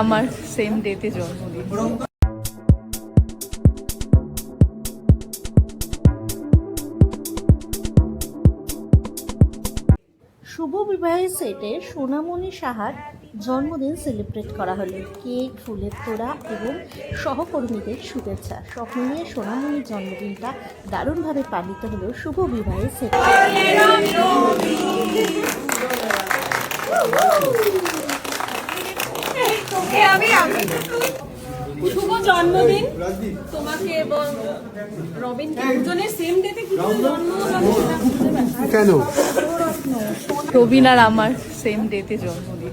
আমার সেম ডেতে জন্মদিন। শুভ বিবাহের সেটে সোনামণি সাহার জন্মদিন সেলিব্রেট করা হলো। কেক, ফুলের তোড়া এবং সহকর্মীদের শুভেচ্ছা। সব মিলিয়ে সোনামণির জন্মদিনটা দারুণভাবে পালিত হলো শুভ বিবাহের সেটে। শুভ জন্মদিন। তোমাকে এবং রবিন দুজনের সেম ডেতে কি জন্ম। কেন? রবিন আর আমার সেম ডেতে জন্মদিন